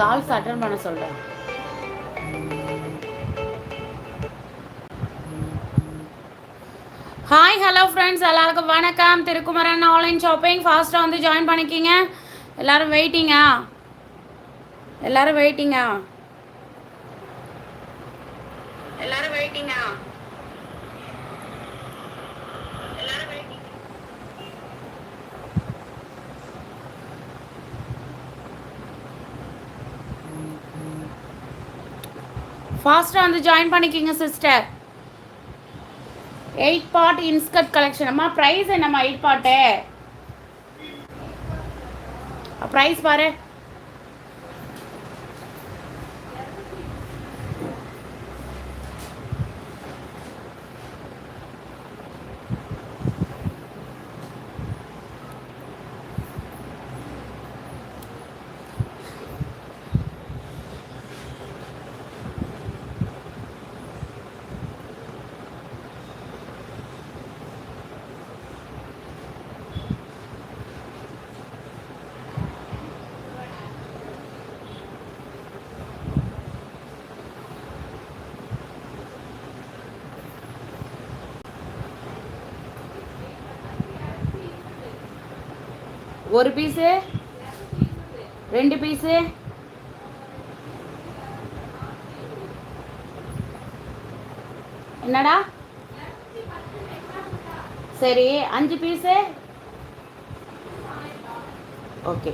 Calls attend பண்ண சொல்கிறேன் hi hello friends எல்லாருக்கும் வணக்கம். திருக்குமரன் ஆன்லைன் ஷாப்பிங் ஃபாஸ்ட்டாக வந்து ஜாயின் பண்ணிக்கிங்க. எல்லாரும் வெயிட்டிங்கா எல்லாரும் வெயிட்டிங்கா எல்லாரும் வெயிட்டிங்கா ஃபாஸ்ட்டாக வந்து ஜாயின் பண்ணிக்கிங்க sister eight part inskirt collection அம்மா ப்ரைஸ் என்னம்மா எயிட் பார்ட்டு ப்ரைஸ் பாரு. ஒரு பீஸு ரெண்டு பீஸு. என்னடா? சரி அஞ்சு piece. Okay.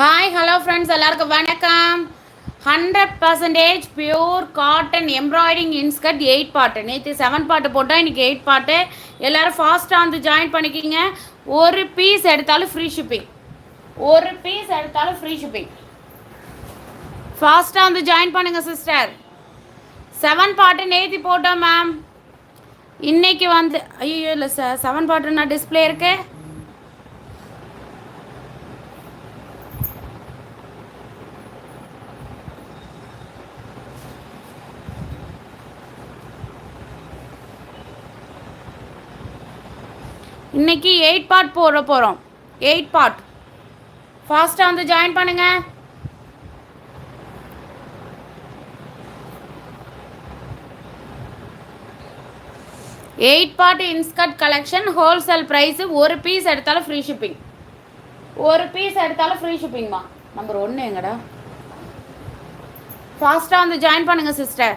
Hi hello friends எல்லாருக்கும் வணக்கம். Hundred percentage pure cotton embroidering inskirt eight part நேற்று செவன் பாட்டு போட்டால் இன்றைக்கி எயிட் பாட்டு எல்லோரும் ஃபாஸ்ட்டாக வந்து ஜாயின் பண்ணிக்கிங்க. ஒரு பீஸ் எடுத்தாலும் ஃப்ரீ ஷிப்பிங் ஒரு பீஸ் எடுத்தாலும் ஃப்ரீ ஷிப்பிங் ஃபாஸ்ட்டாக வந்து ஜாயின் பண்ணுங்கள் சிஸ்டர் செவன் பாட்டு நேற்று போட்டோம் மேம் இன்னைக்கு வந்து ஐயோ இல்லை சார் செவன் பாட்டுன்னா டிஸ்பிளே இருக்குது இன்னைக்கு எயிட் பார்ட் போட போகிறோம் எயிட் பார்ட் ஃபாஸ்ட்டாக வந்து ஜாயின் பண்ணுங்க. Eight part inskirt collection wholesale price ஒரு பீஸ் எடுத்தாலும் ஃப்ரீ ஷிப்பிங் ஒரு பீஸ் எடுத்தாலும் ஃப்ரீ ஷிப்பிங்மா நம்பர் ஒன்று எங்கடா? ஃபாஸ்ட்டாக வந்து ஜாயின் பண்ணுங்கள் சிஸ்டர்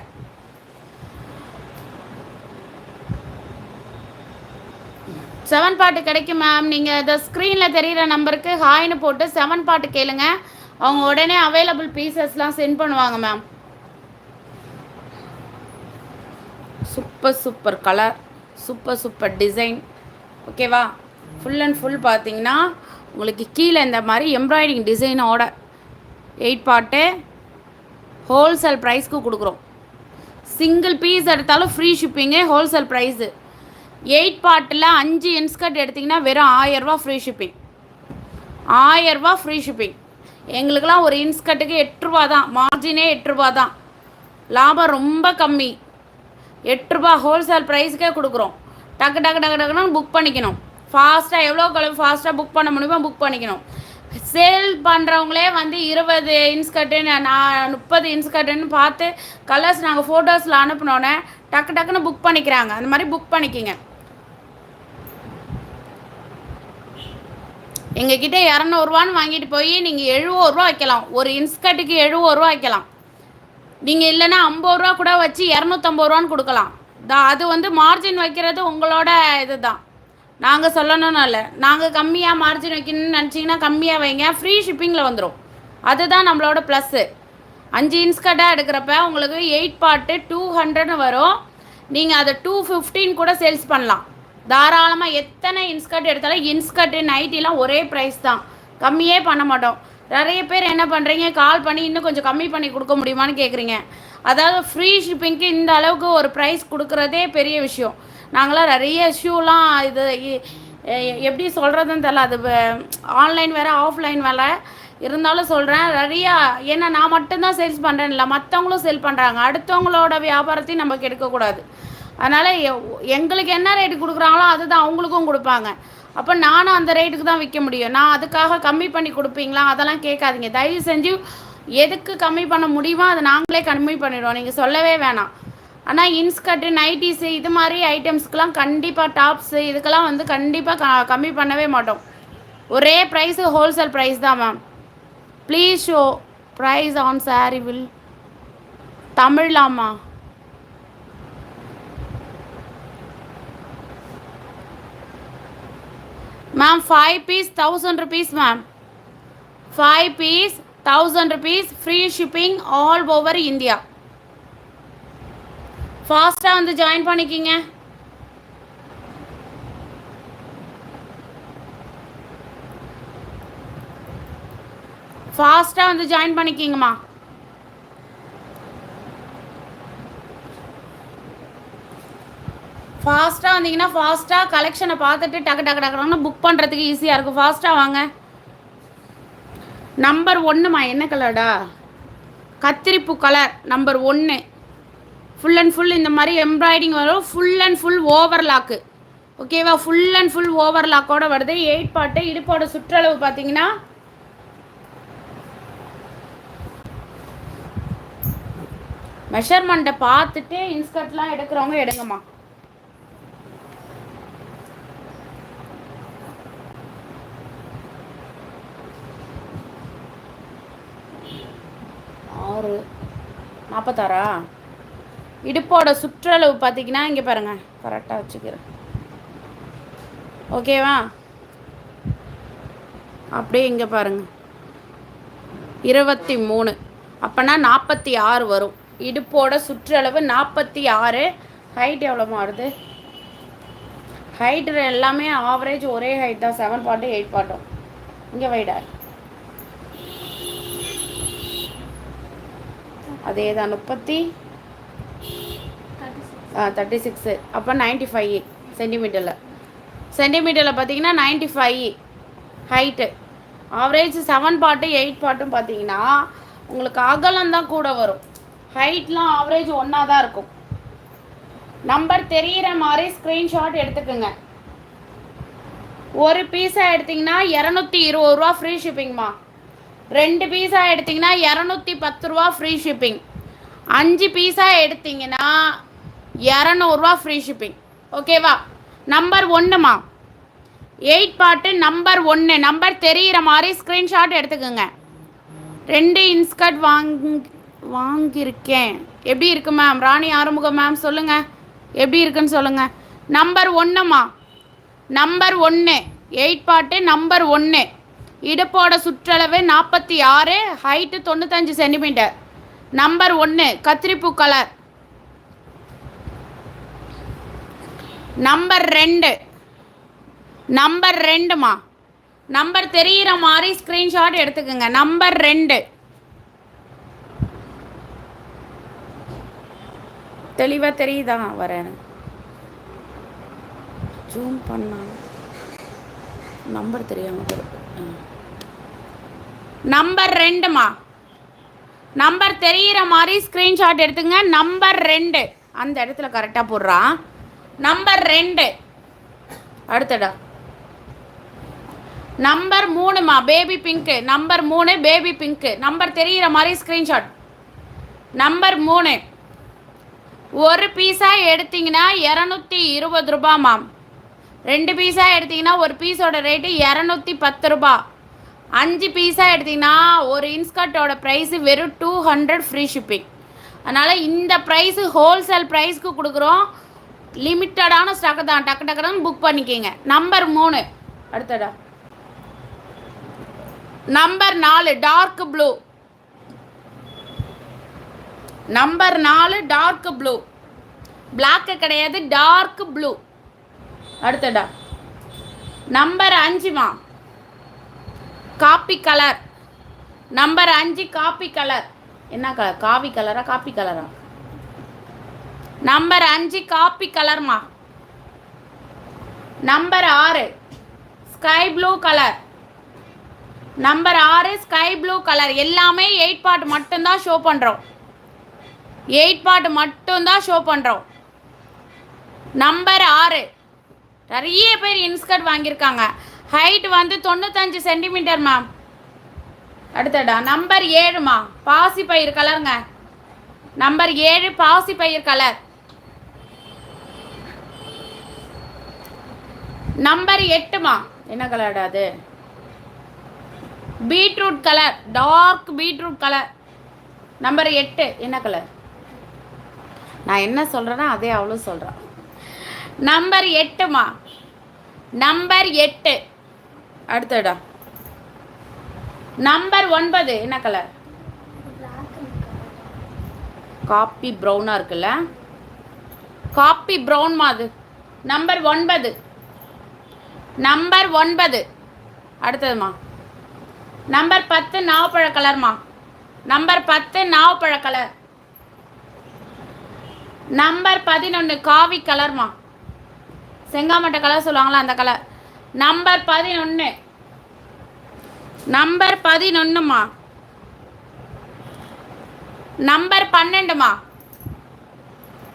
செவன் பாட்டு கிடைக்கும் மேம் நீங்கள் இந்த ஸ்க்ரீனில் தெரிகிற நம்பருக்கு ஹாய்னு போட்டு செவன் பாட்டு கேளுங்க. அவங்க உடனே அவைலபிள் பீசஸ்லாம் சென்ட் பண்ணுவாங்க ma'am super super colour super super design ஓகேவா ஃபுல் அண்ட் ஃபுல் பார்த்தீங்கன்னா உங்களுக்கு கீழே இந்த மாதிரி எம்ப்ராய்டிங் டிசைனோட எயிட் பாட்டு ஹோல்சேல் ப்ரைஸ்க்கு கொடுக்குறோம். சிங்கிள் பீஸ் எடுத்தாலும் free shipping wholesale price eight பார்ட்டில் அஞ்சு இன்ஸ்கர்ட் எடுத்திங்கன்னா வெறும் ஆயரூவா ஃப்ரீ ஷிப்பிங் ஆயரூவா ஃப்ரீ ஷிப்பிங் எங்களுக்கெல்லாம் ஒரு இன்ஸ்கர்ட்டுக்கு எட்டுரூபா தான். மார்ஜினே எட்டுரூபா தான். லாபம் ரொம்ப கம்மி. எட்டுரூபா ஹோல்சேல் ப்ரைஸுக்கே கொடுக்குறோம். டக்கு டக்கு டக்கு டக்குன்னு புக் பண்ணிக்கணும். ஃபாஸ்ட்டாக எவ்வளோ கிளம்பி ஃபாஸ்ட்டாக புக் பண்ண முடியுமோ புக் பண்ணிக்கணும். சேல் பண்ணுறவங்களே வந்து இருபது இன்ஸ்கர்ட்டுன்னு நான் முப்பது இன்ஸ்கர்ட்டுன்னு பார்த்து கலர்ஸ் நாங்கள் ஃபோட்டோஸில் அனுப்பினோன்னே டக்கு டக்குன்னு புக் பண்ணிக்கிறாங்க. அந்த மாதிரி புக் பண்ணிக்கிங்க. எங்ககிட்ட இரநூறுவான்னு வாங்கிட்டு போய் நீங்கள் எழுபது ரூபா வைக்கலாம். ஒரு இன்ஸ்கர்ட்டுக்கு எழுபது ரூபா வைக்கலாம். நீங்கள் இல்லைன்னா ஐம்பது ரூபா கூட வச்சு இரநூத்தம்பது ரூபான்னு கொடுக்கலாம். அது வந்து மார்ஜின் வைக்கிறது உங்களோட இது தான் நாங்கள் சொல்லணும்னு இல்லை. நாங்கள் கம்மியாக மார்ஜின் வைக்கணும்னு நினச்சிங்கன்னா கம்மியாக வைங்க. ஃப்ரீ ஷிப்பிங்கில் வந்துடும் அதுதான் நம்மளோட ப்ளஸ்ஸு அஞ்சு இன்ஸ்கர்ட்டாக எடுக்கிறப்ப உங்களுக்கு எயிட் பார்ட்டு டூ ஹண்ட்ரட்னு வரும். நீங்கள் அதை டூ ஃபிஃப்டீன் கூட சேல்ஸ் பண்ணலாம். தாராளமாக எத்தனை இன்ஸ்கர்ட் எடுத்தாலும் இன்ஸ்கர்ட்டு நைட்டிலாம் ஒரே ப்ரைஸ் தான். கம்மியே பண்ண மாட்டோம். நிறைய பேர் என்ன பண்ணுறீங்க கால் பண்ணி இன்னும் கொஞ்சம் கம்மி பண்ணி கொடுக்க முடியுமான்னு கேட்குறீங்க அதாவது ஃப்ரீ ஷிப்பிங்க்கு இந்த அளவுக்கு ஒரு ப்ரைஸ் கொடுக்குறதே பெரிய விஷயம். நாங்களாம் நிறைய ஷூலாம் இது எப்படி சொல்கிறதுன்னு தெரில அது ஆன்லைன் வேறு ஆஃப்லைன் வேலை இருந்தாலும் சொல்கிறேன் நிறையா ஏன்னா நான் மட்டும்தான் சேல்ஸ் பண்ணுறேன்ல மற்றவங்களும் சேல் பண்ணுறாங்க அடுத்தவங்களோட வியாபாரத்தையும் நம்ம கெடுக்கக்கூடாது. அதனால் எங்களுக்கு என்ன ரேட்டு கொடுக்குறாங்களோ அதுதான் அவங்களுக்கும் கொடுப்பாங்க. அப்போ நானும் அந்த ரேட்டுக்கு தான் விற்க முடியும். நான் அதுக்காக கம்மி பண்ணி கொடுப்பீங்களா? அதெல்லாம் கேட்காதீங்க. தயவு செஞ்சு எதுக்கு கம்மி பண்ண முடியுமோ அதை நாங்களே கம்மி பண்ணிடுவோம். நீங்கள் சொல்லவே வேணாம். ஆனால் இன்ஸ்கர்ட்டு நைட்டிஸு இது மாதிரி ஐட்டம்ஸ்க்கெலாம் கண்டிப்பாக டாப்ஸு இதுக்கெல்லாம் வந்து கண்டிப்பாக க கம்மி பண்ணவே மாட்டோம். ஒரே ப்ரைஸு ஹோல்சேல் ப்ரைஸ் தான் ma'am please show price on sorry will தமிழாமா ma'am five piece thousand rupees ma'am five piece thousand rupees free shipping all over India ஃபாஸ்ட்டாக வந்து ஜாயின் பண்ணிக்கிங்க. ஃபாஸ்ட்டாக வந்து ஜாயின் பண்ணிக்கிங்கம்மா. ஃபாஸ்ட்டாக வந்தீங்கன்னா ஃபாஸ்ட்டாக கலெக்ஷனை பார்த்துட்டு டக்கு டக்கு டக்குன்னு புக் பண்ணுறதுக்கு ஈஸியாக இருக்கும். ஃபாஸ்ட்டாக வாங்க. நம்பர் ஒன்றுமா என்ன கலர்டா கத்திரிப்பூ கலர் நம்பர் ஒன்று ஃபுல் அண்ட் ஃபுல் இந்த மாதிரி எம்ப்ராய்டிங் வரும். ஃபுல் அண்ட் ஃபுல் ஓவர்லாக்கு ஓகேவா ஃபுல் அண்ட் ஃபுல் ஓவர்லாக்கோடு வருது. எயிட் பாட்டு இடுப்போட சுற்றளவு பார்த்தீங்கன்னா மெஷர்மெண்ட்டை பார்த்துட்டு இன்ஸ்கர்ட்லாம் எடுக்கிறவங்க எடுங்கம்மா. ஒரு நாற்பத்தாறா இடுப்போட சுற்றளவு பார்த்தீங்கன்னா இங்கே பாருங்கள் கரெக்டாக வச்சுக்கிறேன். ஓகேவா அப்படியே இங்கே பாருங்கள் இருபத்தி மூணு அப்போனா நாற்பத்தி ஆறு வரும். இடுப்போட சுற்றளவு நாற்பத்தி ஆறு ஹைட் எவ்வளோ மாறுது ஹைட் எல்லாமே ஆவரேஜ் ஒரே ஹைட் தான். செவன் பாட்டும் எயிட் பாட்டும் இங்கே வைடா அதே தான் முப்பத்தி தேர்ட்டி சிக்ஸு அப்போ நைன்ட்டி ஃபைவ் சென்டிமீட்டரில் சென்டிமீட்டரில் பார்த்தீங்கன்னா ninety five height average seven part eight பாட்டும் பார்த்தீங்கன்னா உங்களுக்கு அகலம் தான் கூட வரும். ஹைட்லாம் ஆவரேஜ் ஒன்றா தான் இருக்கும். நம்பர் தெரிகிற மாதிரி ஸ்க்ரீன்ஷாட் எடுத்துக்கோங்க. ஒரு பீஸாக எடுத்திங்கன்னா இரநூத்தி இருபது ரூபா ஃப்ரீ ஷிப்பிங்மா ரெண்டு பீஸாக எடுத்திங்கன்னா இரநூத்தி பத்து ரூபா ஃப்ரீ ஷிப்பிங் அஞ்சு பீஸாக எடுத்திங்கன்னா இரநூறுவா ஃப்ரீ ஷிப்பிங் ஓகேவா நம்பர் ஒன்றுமா எயிட் பாட்டு நம்பர் ஒன்று நம்பர் தெரிகிற மாதிரி ஸ்க்ரீன்ஷாட் எடுத்துக்கோங்க. ரெண்டு இன்ஸ்கர்ட் வாங்கி வாங்கியிருக்கேன். எப்படி இருக்கு மேம் ராணி ஆறுமுகம் மேம் சொல்லுங்கள் எப்படி இருக்குன்னு சொல்லுங்கள் நம்பர் ஒன்றுமா நம்பர் ஒன்று எயிட் பாட்டு நம்பர் ஒன்று இடுப்போட சுற்றளவு நாற்பத்தி ஆறு ஹைட்டு தொண்ணூத்தஞ்சு சென்டிமீட்டர் நம்பர் ஒன்று கத்திரிப்பூ கலர் நம்பர் ரெண்டு. நம்பர் ரெண்டுமா? நம்பர் தெரிகிற மாதிரி ஸ்க்ரீன்ஷாட் எடுத்துக்கோங்க. நம்பர் ரெண்டு. தெளிவாக தெரியுதா? வரேன். ஜூம் பண்ணா. நம்பர் தெரியாமல் நம்பர் ரெண்டுமா நம்பர் தெரிகிற மாதிரி ஸ்க்ரீன்ஷாட் எடுத்துங்க. நம்பர் ரெண்டு. அந்த இடத்துல கரெக்டாக போடுறான் நம்பர் ரெண்டு. அடுத்தடா. நம்பர் மூணுமா பேபி பிங்க்கு நம்பர் மூணு பேபி பிங்க்கு நம்பர் தெரிகிற மாதிரி ஸ்க்ரீன்ஷாட் நம்பர் மூணு. ஒரு பீஸாக எடுத்திங்கன்னா இரநூத்தி இருபது ரூபா ரெண்டு பீஸாக எடுத்திங்கன்னா ஒரு பீஸோட ரேட்டு இரநூத்தி பத்து ரூபா. அஞ்சு பீஸாக எடுத்திங்கன்னா ஒரு இன்ஸ்கர்ட்டோட ப்ரைஸு வெறும் டூ ஹண்ட்ரட் ஃப்ரீ ஷிப்பிங் அதனால் இந்த ப்ரைஸு ஹோல்சேல் ப்ரைஸ்க்கு கொடுக்குறோம். லிமிட்டடான ஸ்டாக்கு தான். டக்கு டக்குன்னு புக் பண்ணிக்கிங்க. நம்பர் மூணு. அடுத்தடா நம்பர் நாலு டார்க் ப்ளூ நம்பர் நாலு டார்க் ப்ளூ பிளாக்கு கிடையாது டார்க் ப்ளூ அடுத்தடா நம்பர் அஞ்சுமா காப்பி கலர். நம்பர் அஞ்சு காப்பி கலர். என்ன கலர்? காவி கலரா காப்பி கலரா? நம்பர் அஞ்சு காப்பி கலர்மா? நம்பர் ஆறு ஸ்கை ப்ளூ கலர். நம்பர் ஆறு ஸ்கை ப்ளூ கலர். எல்லாமே எயிட் பார்ட் மட்டும்தான் ஷோ பண்ணுறோம் எயிட் பார்ட் மட்டும்தான் ஷோ பண்ணுறோம் நம்பர் ஆறு. நிறைய பேர் இன்ஸ்கர்ட் வாங்கியிருக்காங்க. ஹைட் வந்து தொண்ணூத்தஞ்சு சென்டிமீட்டர் மேம் அடுத்தடா நம்பர் ஏழுமா பாசி பயிர் கலருங்க. நம்பர் ஏழு பாசி பயிர் கலர். நம்பர் எட்டுமா என்ன கலர்டா அது? Beetroot colour dark beetroot colour number எட்டு என்ன கலர் நான் என்ன சொல்கிறேன்னா அதே அவ்வளோ சொல்கிறேன் நம்பர் எட்டுமா நம்பர் எட்டு. அடுத்தடா நம்பர் ஒன்பது என்ன கலர் காப்பி ப்ரௌனாக இருக்குல்ல? காப்பி ப்ரௌன் அது? நம்பர் ஒன்பது. நம்பர் ஒன்பது. அடுத்ததுமா? நம்பர் பத்து நாவப்பழ கலர்மா நம்பர் பத்து நாவப்பழ கலர் நம்பர் பதினொன்று காவி கலர்மா செங்காமட்டை கலர் சொல்லுவாங்களா அந்த கலர் நம்பர் பதினொன்று நம்பர் பதினொன்றுமா நம்பர் பன்னெண்டுமா?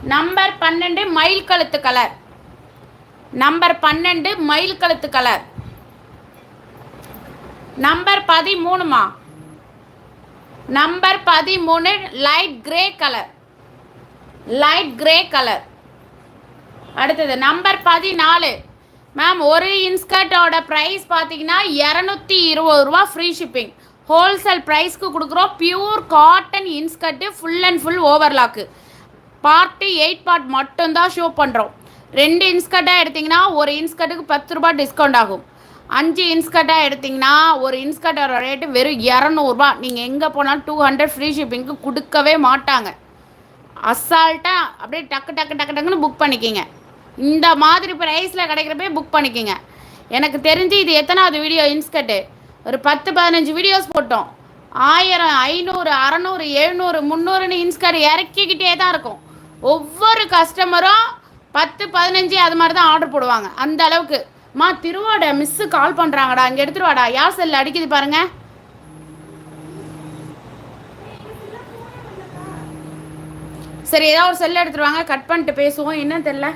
நம்பர் பன்னெண்டு மயில் கழுத்து கலர். நம்பர் பன்னெண்டு மயில் கழுத்து கலர். நம்பர் பதிமூணுமா? நம்பர் பதிமூணு light grey colour. Light grey colour. அடுத்தது நம்பர் பதினாலு. மேம் ஒரு இன்ஸ்கர்ட்டோட ப்ரைஸ் பார்த்தீங்கன்னா இரநூத்தி இருபது ரூபா ஃப்ரீ ஷிப்பிங் ஹோல்சேல் ப்ரைஸ்க்கு கொடுக்குறோம். Pure cotton inskirt full and full overlock part eight part மட்டும்தான் ஷோ பண்ணுறோம் ரெண்டு இன்ஸ்கர்ட்டாக எடுத்திங்கன்னா ஒரு இன்ஸ்கர்ட்டுக்கு பத்து ரூபா டிஸ்கவுண்ட் ஆகும். அஞ்சு இன்ஸ்கர்ட்டாக எடுத்திங்கன்னா ஒரு இன்ஸ்கர்ட்டோட ரேட்டு வெறும் இரநூறுபா நீங்கள் எங்கே போனாலும் டூ ஹண்ட்ரட் ஃப்ரீ ஷிப்பிங்க்கு கொடுக்கவே மாட்டாங்க. அசால்ட்டாக அப்படியே டக்கு டக்கு டக்கு டக்குன்னு புக் பண்ணிக்கிங்க. இந்த மாதிரி ப்ரைஸில் கிடைக்கிறப்பே புக் பண்ணிக்கோங்க. எனக்கு தெரிஞ்சு இது எத்தனாவது வீடியோ இன்ஸ்கட்டு ஒரு பத்து பதினஞ்சு வீடியோஸ் போட்டோம். ஆயிரம் ஐநூறு அறநூறு எழுநூறு முந்நூறுன்னு இன்ஸ்கட் இறக்கிக்கிட்டே தான் இருக்கும். ஒவ்வொரு கஸ்டமரும் பத்து பதினஞ்சு அது மாதிரி தான் ஆர்டர் போடுவாங்க. அந்த அளவுக்கு. மா திருவாட மிஸ்ஸு கால் பண்ணுறாங்கடா இங்கே எடுத்துருவாடா. யார் செல் அடிக்குது பாருங்க. சரி ஏதாவது ஒரு செல் எடுத்துருவாங்க. கட் பண்ணிட்டு பேசுவோம். என்னன்னு தெரில